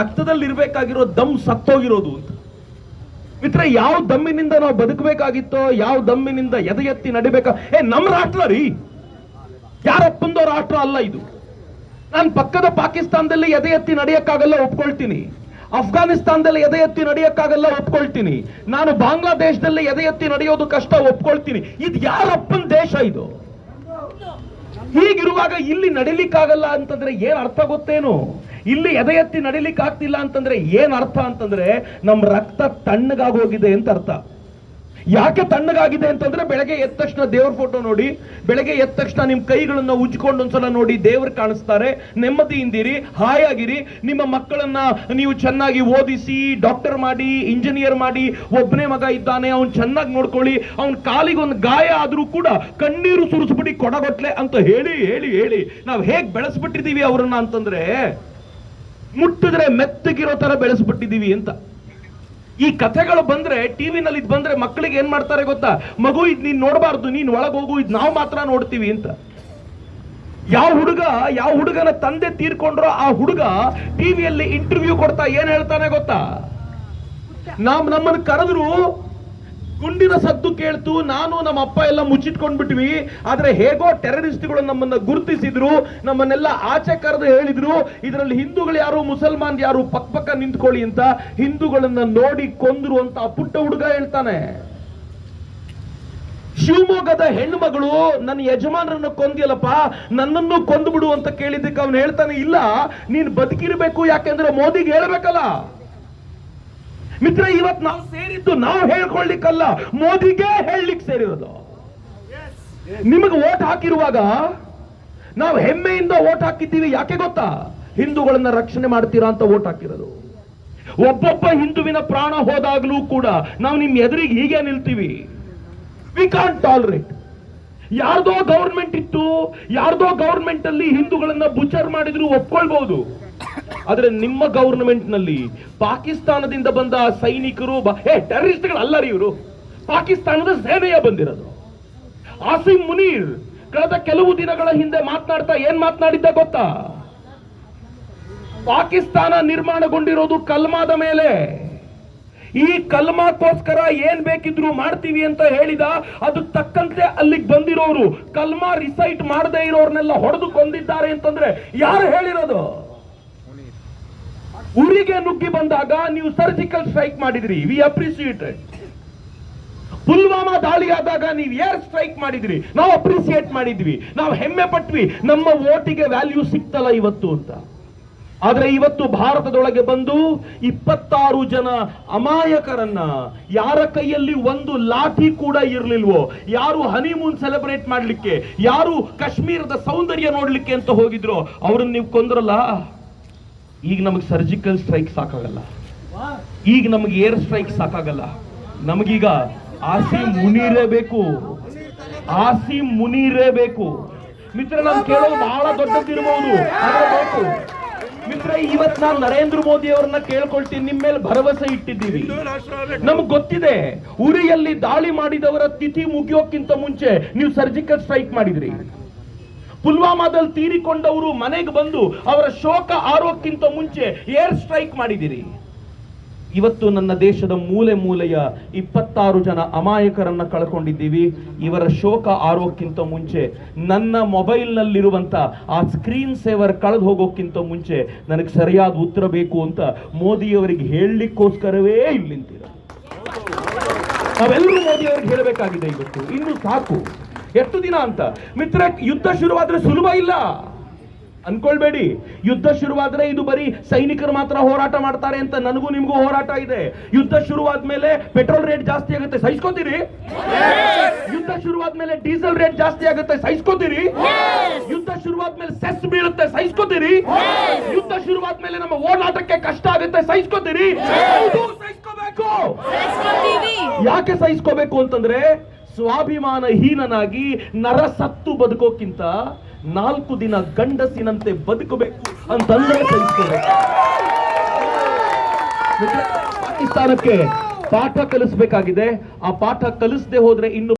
ರಕ್ತದಲ್ಲಿ ಇರಬೇಕಾಗಿರೋ ದಮ್ ಸತ್ತೋಗಿರೋದು ಮಿತ್ರ ಯಾವ ದಮ್ಮಿನಿಂದ ನಾವು ಬದುಕಬೇಕಾಗಿತ್ತೋ, ಯಾವ ದಮ್ಮಿನಿಂದ ಎದೆ ಎತ್ತಿ ನಡಿಬೇಕ? ಏ ನಮ್ಮ ರಾಷ್ಟ್ರ ರೀ. ಯಾರಪ್ಪಂದೋ ರಾಷ್ಟ್ರ ಅಲ್ಲ ಇದು. ನಾನು ಪಕ್ಕದ ಪಾಕಿಸ್ತಾನದಲ್ಲಿ ಎದೆ ಎತ್ತಿ ನಡೆಯಕ್ಕಾಗಲ್ಲ ಒಪ್ಕೊಳ್ತೀನಿ. ಅಫ್ಘಾನಿಸ್ತಾನದಲ್ಲಿ ಎದೆ ಎತ್ತಿ ನಡೆಯಕ್ಕಾಗಲ್ಲ ಒಪ್ಕೊಳ್ತೀನಿ. ನಾನು ಬಾಂಗ್ಲಾದೇಶದಲ್ಲಿ ಎದೆ ಎತ್ತಿ ನಡೆಯೋದು ಕಷ್ಟ ಒಪ್ಕೊಳ್ತೀನಿ. ಇದು ಯಾರಪ್ಪನ ದೇಶ ಇದು? ಹೀಗಿರುವಾಗ ಇಲ್ಲಿ ನಡಿಲಿಕ್ಕಾಗಲ್ಲ ಅಂತಂದ್ರೆ ಏನ್ ಅರ್ಥ ಗೊತ್ತೇನು? ಇಲ್ಲಿ ಎದೆ ಎತ್ತಿ ನಡಿಲಿಕ್ಕೆ ಆಗ್ತಿಲ್ಲ ಅಂತಂದ್ರೆ ಏನ್ ಅರ್ಥ ಅಂತಂದ್ರೆ ನಮ್ಮ ರಕ್ತ ತಣ್ಣಗಾಗೋಗಿದೆ ಅಂತ ಅರ್ಥ. ಯಾಕೆ ತಣ್ಣಗಾಗಿದೆ ಅಂತಂದ್ರೆ ಬೆಳಗ್ಗೆ ಎದ್ದ ತಕ್ಷಣ ದೇವ್ರ ಫೋಟೋ ನೋಡಿ, ಬೆಳಗ್ಗೆ ಎದ್ದ ತಕ್ಷಣ ನಿಮ್ ಕೈಗಳನ್ನ ಉಜ್ಕೊಂಡು ಒಂದ್ಸಲ ನೋಡಿ ದೇವ್ರ ಕಾಣಿಸ್ತಾರೆ. ನೆಮ್ಮದಿಯಿಂದಿರಿ, ಹಾಯಾಗಿರಿ. ನಿಮ್ಮ ಮಕ್ಕಳನ್ನ ನೀವು ಚೆನ್ನಾಗಿ ಓದಿಸಿ ಡಾಕ್ಟರ್ ಮಾಡಿ ಇಂಜಿನಿಯರ್ ಮಾಡಿ ಒಬ್ಬನೇ ಮಗ ಇದ್ದಾನೆ, ಅವ್ನು ಚೆನ್ನಾಗಿ ನೋಡ್ಕೊಳ್ಳಿ. ಅವ್ನ ಕಾಲಿಗೆ ಒಂದು ಗಾಯ ಆದ್ರೂ ಕೂಡ ಕಣ್ಣೀರು ಸುರಿಸ್ಬಿಡಿ ಕೊಡಗೊಟ್ಲೆ ಅಂತ ಹೇಳಿ ಹೇಳಿ ಹೇಳಿ. ನಾವು ಹೇಗ್ ಬೆಳೆಸ್ಬಿಟ್ಟಿದೀವಿ ಅವ್ರನ್ನ ಅಂತಂದ್ರೆ ಮುಟ್ಟಿದ್ರೆ ಮೆತ್ತಗಿರೋ ತರ ಬೆಳೆಸ್ಬಿಟ್ಟಿದೀವಿ ಅಂತ. ಈ ಕಥೆಗಳು ಬಂದ್ರೆ, ಟಿವಿನಲ್ಲಿ ಇದು ಬಂದ್ರೆ ಮಕ್ಕಳಿಗೆ ಏನ್ ಮಾಡ್ತಾರೆ ಗೊತ್ತಾ? ಮಗು ಇದ್ ನೀನ್ ನೋಡಬಾರ್ದು, ನೀನ್ ಹೋಗು, ಇದ್ ನಾವು ಮಾತ್ರ ನೋಡ್ತೀವಿ ಅಂತ. ಯಾವ ಹುಡುಗ, ಯಾವ ಹುಡುಗನ ತಂದೆ ತೀರ್ಕೊಂಡ್ರೋ ಆ ಹುಡುಗ ಟಿವಿಯಲ್ಲಿ ಇಂಟರ್ವ್ಯೂ ಕೊಡ್ತಾ ಏನ್ ಹೇಳ್ತಾನೆ ಗೊತ್ತಾ? ನಾವ್ ನಮ್ಮನ್ನ ಕರೆದ್ರು ಗುಂಡಿನ ಸದ್ದು ಕೇಳ್ತು, ನಾನು ನಮ್ಮ ಅಪ್ಪ ಎಲ್ಲ ಮುಚ್ಚಿಟ್ಕೊಂಡ್ಬಿಟ್ವಿ. ಆದ್ರೆ ಹೇಗೋ ಟೆರರಿಸ್ಟ್ಗಳು ನಮ್ಮನ್ನ ಗುರುತಿಸಿದ್ರು, ನಮ್ಮನ್ನೆಲ್ಲ ಆಚೆ ಕರೆದು ಹೇಳಿದ್ರು, ಇದರಲ್ಲಿ ಹಿಂದೂಗಳು ಯಾರು ಮುಸಲ್ಮಾನ್ ಯಾರು ಪಕ್ಕ ಪಕ್ಕ ನಿಂತ್ಕೊಳ್ಳಿ ಅಂತ ಹಿಂದೂಗಳನ್ನ ನೋಡಿ ಕೊಂದ್ರು ಅಂತ ಪುಟ್ಟ ಹುಡುಗ ಹೇಳ್ತಾನೆ. ಶಿವಮೊಗ್ಗದ ಹೆಣ್ಮಗಳು ನನ್ನ ಯಜಮಾನರನ್ನು ಕೊಂದಿಯಲ್ಲಪ್ಪ, ನನ್ನನ್ನು ಕೊಂದ್ಬಿಡು ಅಂತ ಕೇಳಿದ್ದಕ್ಕೆ ಅವನು ಹೇಳ್ತಾನೆ, ಇಲ್ಲ, ನೀನ್ ಬದುಕಿರ್ಬೇಕು, ಯಾಕೆಂದ್ರೆ ಮೋದಿಗೆ ಹೇಳ್ಬೇಕಲ್ಲ. ಮಿತ್ರ ಇವತ್ತು ನಾವು ಸೇರಿದ್ದು ನಾವು ಹೇಳ್ಕೊಳ್ಲಿಕ್ಕಲ್ಲ ಮೋದಿಗೆ ಹೇಳಲಿಕ್ಕೆ ಸೇರಿರೋದು. ನಿಮಗೆ ಓಟ್ ಹಾಕಿರುವಾಗ ನಾವು ಹೆಮ್ಮೆಯಿಂದ ಓಟ್ ಹಾಕಿದ್ದೀವಿ, ಯಾಕೆ ಗೊತ್ತಾ? ಹಿಂದೂಗಳನ್ನ ರಕ್ಷಣೆ ಮಾಡ್ತೀರಾ ಅಂತ ಓಟ್ ಹಾಕಿರೋದು. ಒಬ್ಬೊಬ್ಬ ಹಿಂದುವಿನ ಪ್ರಾಣ ಹೋದಾಗಲೂ ಕೂಡ ನಾವು ನಿಮ್ಮ ಎದುರಿಗೆ ಹೀಗೆ ನಿಲ್ತೀವಿ. ವಿ ಕಾಂಟ್ ಟಾಲರೇಟ್ ಯಾರ್ದೋ ಗೌರ್ಮೆಂಟ್ ಇತ್ತು, ಯಾರ್ದೋ ಗೌರ್ಮೆಂಟ್ ಅಲ್ಲಿ ಹಿಂದೂಗಳನ್ನ ಬುಚರ್ ಮಾಡಿದ್ರು ಒಪ್ಕೊಳ್ಬಹುದು ಆದ್ರೆ ನಿಮ್ಮ ಗೌರ್ಮೆಂಟ್ನಲ್ಲಿ ಪಾಕಿಸ್ತಾನದಿಂದ ಬಂದ ಸೈನಿಕರು ಏ ಟೆರರಿಸ್ಟ್ಗಳು ಅಲ್ಲ ಇವರು. ಪಾಕಿಸ್ತಾನದ ಸೇನೆಯ ಬಂದಿರೋದು. ಆಸಿಮ್ ಮುನೀರ್ ಕಳೆದ ಕೆಲವು ದಿನಗಳ ಹಿಂದೆ ಮಾತನಾಡ್ತಾ ಏನ್ ಮಾತನಾಡಿದ್ದ ಗೊತ್ತಾ? ಪಾಕಿಸ್ತಾನ ನಿರ್ಮಾಣಗೊಂಡಿರೋದು ಕಲ್ಮಾದ ಮೇಲೆ. ಈ ಕಲ್ಮಾಕ್ಕೋಸ್ಕರ ಏನ್ ಬೇಕಿದ್ರು ಮಾಡ್ತೀವಿ ಅಂತ ಹೇಳಿದ, ಅದು ತಕ್ಕಂತೆ ಅಲ್ಲಿಗೆ ಬಂದಿರೋರು. ಕಲ್ಮಾ ರಿಸೈಟ್ ಮಾಡದೇ ಇರೋರ್ನೆಲ್ಲ ಹೊಡೆದು ಕೊಂದಿದ್ದಾರೆ ಅಂತಂದ್ರೆ ಯಾರು ಹೇಳಿರೋದು? ಊರಿಗೆ ನುಗ್ಗಿ ಬಂದಾಗ ನೀವು ಸರ್ಜಿಕಲ್ ಸ್ಟ್ರೈಕ್ ಮಾಡಿದ್ರಿ. ವಿ ಅಪ್ರಿಸಿಯೇಟೆಡ್ ಪುಲ್ವಾಮಾ ದಾಳಿ ಆದಾಗ ನೀವು ಏರ್ ಸ್ಟ್ರೈಕ್ ಮಾಡಿದ್ರಿ. ನಾವು ಅಪ್ರಿಸಿಯೇಟ್ ಮಾಡಿದ್ವಿ. ನಾವು ಹೆಮ್ಮೆ ಪಟ್ವಿ. ನಮ್ಮ ಓಟಿಗೆ ವ್ಯಾಲ್ಯೂ ಸಿಕ್ತಲ್ಲ ಇವತ್ತು ಅಂತ. ಆದ್ರೆ ಇವತ್ತು ಭಾರತದೊಳಗೆ ಬಂದು ಇಪ್ಪತ್ತಾರು ಜನ ಅಮಾಯಕರನ್ನ ಯಾರ ಕೈಯಲ್ಲಿ ಒಂದು ಲಾಠಿ ಕೂಡ ಇರಲಿಲ್ವೋ, ಯಾರು ಹನಿಮೂನ್ ಸೆಲೆಬ್ರೇಟ್ ಮಾಡಲಿಕ್ಕೆ, ಯಾರು ಕಾಶ್ಮೀರದ ಸೌಂದರ್ಯ ನೋಡಲಿಕ್ಕೆ ಅಂತ ಹೋಗಿದ್ರು, ಅವ್ರನ್ನ ನೀವು ಕೊಂದ್ರಲ್ಲ? ಈಗ ನಮಗೆ ಸರ್ಜಿಕಲ್ ಸ್ಟ್ರೈಕ್ ಸಾಕಾಗಲ್ಲ. ಈಗ ನಮಗೆ ಏರ್ ಸ್ಟ್ರೈಕ್ ಸಾಕಾಗಲ್ಲ. ನಮಗೀಗ ಆಸಿ ಮುನೀರೇ ಬೇಕು. ಆಸಿ ಮುನೀರೇ ಬೇಕು. ಮಿತ್ರ, ನಾನು ಕೇಳೋದು ಬಹಳ ದೊಡ್ಡದಿರಬಹುದು ಮಿತ್ರ ಇವತ್ ನಾನು ನರೇಂದ್ರ ಮೋದಿ ಅವರನ್ನ ಕೇಳ್ಕೊಳ್ತೀನಿ. ನಿಮ್ಮ ಮೇಲೆ ಭರವಸೆ ಇಟ್ಟಿದ್ದೀವಿ. ನಮ್ಗೆ ಗೊತ್ತಿದೆ, ಉರಿಯಲ್ಲಿ ದಾಳಿ ಮಾಡಿದವರ ತಿಥಿ ಮುಗಿಯೋಕ್ಕಿಂತ ಮುಂಚೆ ನೀವು ಸರ್ಜಿಕಲ್ ಸ್ಟ್ರೈಕ್ ಮಾಡಿದ್ರಿ. ಪುಲ್ವಾಮಾದಲ್ಲಿ ತೀರಿಕೊಂಡವರು ಮನೆಗೆ ಬಂದು ಅವರ ಶೋಕ ಆರೋಕ್ಕಿಂತ ಮುಂಚೆ ಏರ್ ಸ್ಟ್ರೈಕ್ ಮಾಡಿದಿರಿ ಇವತ್ತು ನನ್ನ ದೇಶದ ಮೂಲೆ ಮೂಲೆಯ ಇಪ್ಪತ್ತಾರು ಜನ ಅಮಾಯಕರನ್ನ ಕಳ್ಕೊಂಡಿದ್ದೀವಿ. ಇವರ ಶೋಕ ಆರೋಕ್ಕಿಂತ ಮುಂಚೆ ನನ್ನ ಮೊಬೈಲ್ನಲ್ಲಿರುವಂತ ಆ ಸ್ಕ್ರೀನ್ ಸೇವರ್ ಕಳೆದು ಹೋಗೋಕ್ಕಿಂತ ಮುಂಚೆ ನನಗೆ ಸರಿಯಾದ ಉತ್ತರ ಬೇಕು ಅಂತ ಮೋದಿಯವರಿಗೆ ಹೇಳಲಿಕ್ಕೋಸ್ಕರವೇ ಇಲ್ಲಿ ನಿಂತಿರೋ ನಾವೆಲ್ಲರೂ ಮೋದಿಯವರಿಗೆ ಹೇಳಬೇಕಾಗಿದೆ ಇವತ್ತು. ಇನ್ನು ಸಾಕು. ಎಷ್ಟು ದಿನ ಅಂತ? ಮಿತ್ರ ಯುದ್ಧ ಶುರುವಾದ್ರೆ ಸುಲಭ ಇಲ್ಲ. ಅನ್ಕೊಳ್ಬೇಡಿ. ಯುದ್ಧ ಶುರುವಾದ್ರೆ ಇದು ಬರೀ ಸೈನಿಕರು ಮಾತ್ರ ಹೋರಾಟ ಮಾಡ್ತಾರೆ ಅಂತ ನನಗೂ ನಿಮಗೂ ಹೋರಾಟ ಇದೆ. ಯುದ್ಧ ಶುರುವಾದ್ಮೇಲೆ ಪೆಟ್ರೋಲ್ ರೇಟ್ ಜಾಸ್ತಿ ಆಗುತ್ತೆ. ಸಹಿಸ್ಕೋತೀರಿ? ಯುದ್ಧ ಶುರುವಾದ್ಮೇಲೆ ಡೀಸೆಲ್ ರೇಟ್ ಜಾಸ್ತಿ ಆಗುತ್ತೆ. ಸಹಿಸ್ಕೋತೀರಿ? ಯುದ್ಧ ಶುರುವಾದ್ಮೇಲೆ ಸೆಸ್ ಬೀಳುತ್ತೆ. ಸಹಿಸ್ಕೋತೀರಿ? ಯುದ್ಧ ಶುರುವಾದ್ಮೇಲೆ ನಮ್ಮ ಓಡಾಟಕ್ಕೆ ಕಷ್ಟ ಆಗುತ್ತೆ. ಸಹಿಸ್ಕೋತೀರಿ? ಯಾಕೆ ಸಹಿಸ್ಕೋಬೇಕು ಅಂತಂದ್ರೆ ಸ್ವಾಭಿಮಾನ ಹೀನನಾಗಿ ನರಸತ್ತು ಬದುಕೋಕ್ಕಿಂತ ನಾಲ್ಕು ದಿನ ಗಂಡಸಿನಂತೆ ಬದುಕಬೇಕು ಅಂತಂದ್ರೆ ಮಿತ್ರ, ಪಾಕಿಸ್ತಾನಕ್ಕೆ ಪಾಠ ಕಲಿಸ್ಬೇಕಾಗಿದೆ. ಆ ಪಾಠ ಕಲಿಸದೆ ಹೋದ್ರೆ ಇನ್ನು